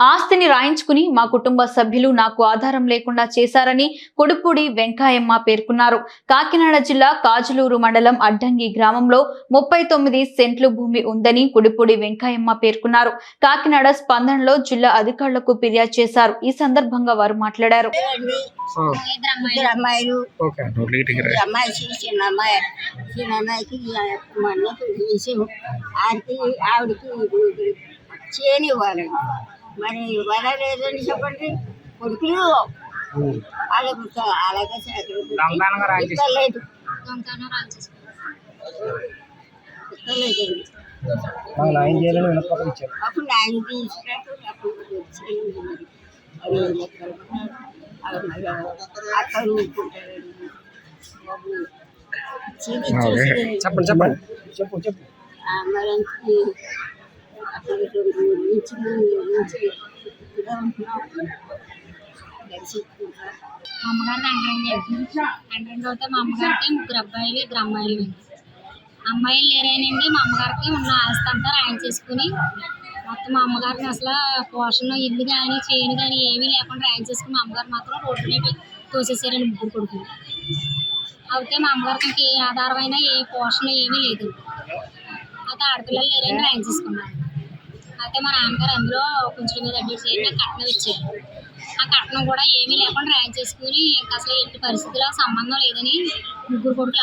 ఆస్తిని రాయించుకుని మా కుటుంబ సభ్యులు నాకు ఆధారం లేకుండా చేశారని కొడుపూడి వెంకాయమ్మ పేర్కొన్నారు. కాకినాడ జిల్లా కాజులూరు మండలం అడ్డంగి గ్రామంలో ముప్పై తొమ్మిది సెంట్లు భూమి ఉందని కొడుపూడి వెంకాయమ్మ పేర్కొన్నారు. కాకినాడ స్పందనలో జిల్లా అధికారులకు ఫిర్యాదు చేశారు. ఈ సందర్భంగా వారు మాట్లాడారు. అండి ఆ, ఇద్దరు అమ్మాయిలు ఓకే ఈ అమ్మాయి చి- చిన్న అమ్మాయి చిన్న అమ్మాయికి మొన్న విషయం ఆడికి ఆవిడకి ఇది చేయని ఇవ్వాలి మరి ఇవ్వాలా లేదని చెప్పండి కొడుకులు ఉమ్. అలాగే అలాగే దొంగతనంగా రాయించేసి- ఇస్తలేదు ఇస్తలేదండి నాకు న్యాయం చేయాలని వినపకం ఇచ్చారు అప్పుడు నాయన తీసుకున్నట్టు అప్పుడు చేయండి మరి అది లెక్కలు అవి మరి అక్కలు ఊరుకుంటారండి బాబు చీది చేసి చెప్పండి చెప్పండి చెప్పు చెప్పు ఆ మరంకి అక్కడ రెండు ఉంటున్నాం కలిసి మా అమ్మగారిని వెంకటం చేసి వెంకటం చదివితే మా అమ్మగారికి ముగ్గురు అబ్బాయిలు ఇద్దరు అమ్మాయిలు అండి అమ్మాయిలు లేరేనండి మా అమ్మగారికి ఉన్న ఆస్తి అంతా రాయం చేసుకుని మొత్తం మా అమ్మగారిని అసలు పోషణ ఇల్లు కానీ చేయను కానీ ఏమీ లేకుండా రాయం చేసుకుని మా అమ్మగారు మాత్రం రోడ్డు మీద తోసేసారండి ముగ్గురు కొడుకులు అయితే మా అమ్మగారికి ఇంకే ఏ ఆధారమైన ఏ పోషణ ఏమీ లేదు. అయితే ఆడపిల్లలు లేరని రాయం చేసుకున్నారు అయితే మా నాన్నగారు అందులో కొంచెం మీద అడ్మిట్ చేసి నాకు కట్నం ఇచ్చారు. ఆ కట్నం కూడా ఏమీ లేకుండా రాయం చేసుకుని ఇంకా అసలు ఎట్టి పరిస్థితుల్లో సంబంధం లేదని ముగ్గురు కొడుకులు